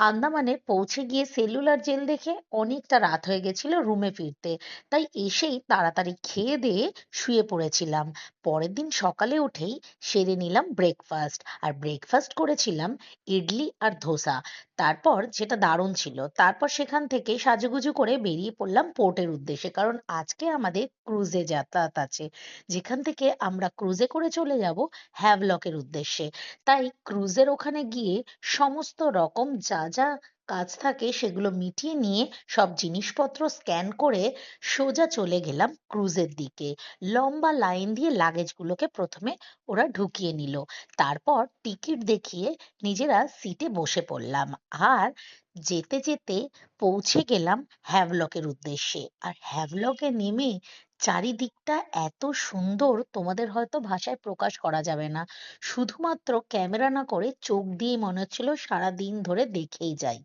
আন্দামানে পৌঁছে গিয়ে cellular jail দেখে অনেকটা রাত হয়ে গেছিল রুমে ফিরতে। তাই এসেই তাড়াতাড়ি খেয়ে দিয়ে শুয়ে পড়েছিলাম। পরের দিন সকালে উঠেই সেরে নিলাম ব্রেকফাস্ট আর ব্রেকফাস্ট করেছিলাম ইডলি আর ধোসা। তারপর যেটা দারুণ ছিল। তারপর সেখান থেকে সাজুগুজু করে বেরিয়ে পড়লাম পোর্টের উদ্দেশ্যে, কারণ আজকে আমাদের ক্রুজে যাতায়াত আছে। যেখান থেকে আমরা ক্রুজে করে চলে যাব হ্যাভলকের উদ্দেশ্যে। তাই ক্রুজের ওখানে গিয়ে সমস্ত রকম যা যা কাজ থাকে সেগুলো মিটিয়ে নিয়ে সব জিনিসপত্র স্ক্যান করে সোজা চলে গেলাম ক্রুজের দিকে। লম্বা লাইন দিয়ে লাগেজগুলোকে প্রথমে ওরা ঢুকিয়ে নিল। তারপর টিকিট দেখিয়ে নিজেরা সিটে বসে পড়লাম। আর যেতে যেতে পৌঁছে গেলাম হ্যাভলকের উদ্দেশ্যে। আর হ্যাভলকে নেমে চারিদিকটা এত সুন্দর তোমাদের হয়তো ভাষায় প্রকাশ করা যাবে না। শুধুমাত্র ক্যামেরা না করে চোখ দিয়ে মনে হচ্ছিল সারাদিন ধরে দেখেই যাই।